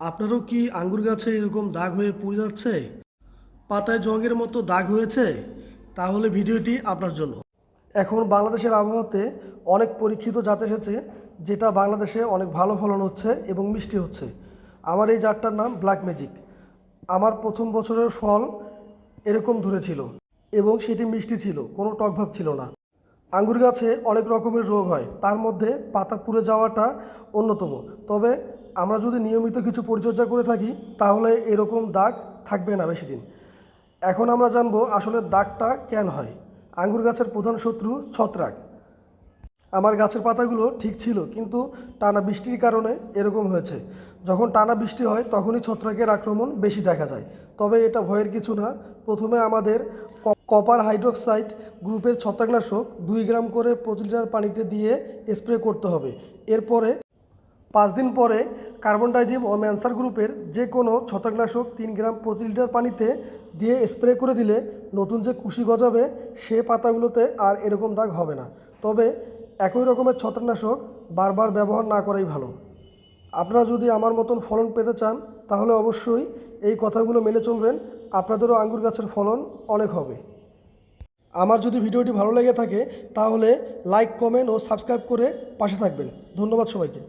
আপনারও কি আঙ্গুর গাছে এরকম দাগ হয়ে পুড়ে যাচ্ছে? পাতায় জঙ্গের মতো দাগ হয়েছে? তাহলে ভিডিওটি আপনার জন্য। এখন বাংলাদেশের আবহাওয়াতে অনেক পরীক্ষিত জাত এসেছে, যেটা বাংলাদেশে অনেক ভালো ফলন হচ্ছে এবং মিষ্টি হচ্ছে। আমার এই জাতটার নাম ব্ল্যাক ম্যাজিক আমার প্রথম বছরের ফল এরকম ধরেছিল এবং সেটি মিষ্টি ছিল, কোনো টকভাব ছিল না। আঙ্গুর গাছে অনেক রকমের রোগ হয়, তার মধ্যে পাতা পুড়ে যাওয়াটা অন্যতম। তবে আমরা যদি নিয়মিত কিছু পরিচর্যা করে থাকি, তাহলে এরকম দাগ থাকবে না বেশি দিন। এখন আমরা জানব আসলে দাগটা কেন হয়। আঙ্গুর গাছের প্রধান শত্রু ছত্রাক। আমার গাছের পাতাগুলো ঠিক ছিল, কিন্তু টানা বৃষ্টির কারণে এরকম হয়েছে। যখন টানা বৃষ্টি হয়, তখনই ছত্রাকের আক্রমণ বেশি দেখা যায়। তবে এটা ভয়ের কিছু না। প্রথমে আমাদের কপার হাইড্রোক্সাইড গ্রুপের ছত্রাকনাশক দুই গ্রাম করে প্রতি লিটার পানিতে দিয়ে স্প্রে করতে হবে। এরপরে পাঁচ দিন পরে কার্বন ডাইজিম ও ম্যানসার গ্রুপের যে কোনো ছত্রাকনাশক তিন গ্রাম প্রতি লিটার পানিতে দিয়ে স্প্রে করে দিলে নতুন যে কুশি গজাবে, সে পাতাগুলোতে আর এরকম দাগ হবে না। তবে একই রকমের ছত্রাকনাশক বারবার ব্যবহার না করাই ভালো। আপনারা যদি আমার মতন ফলন পেতে চান, তাহলে অবশ্যই এই কথাগুলো মেনে চলবেন। আপনাদেরও আঙ্গুর গাছের ফলন অনেক হবে। আমার যদি ভিডিওটি ভালো লেগে থাকে, তাহলে লাইক কমেন্ট ও সাবস্ক্রাইব করে পাশে থাকবেন। ধন্যবাদ সবাইকে।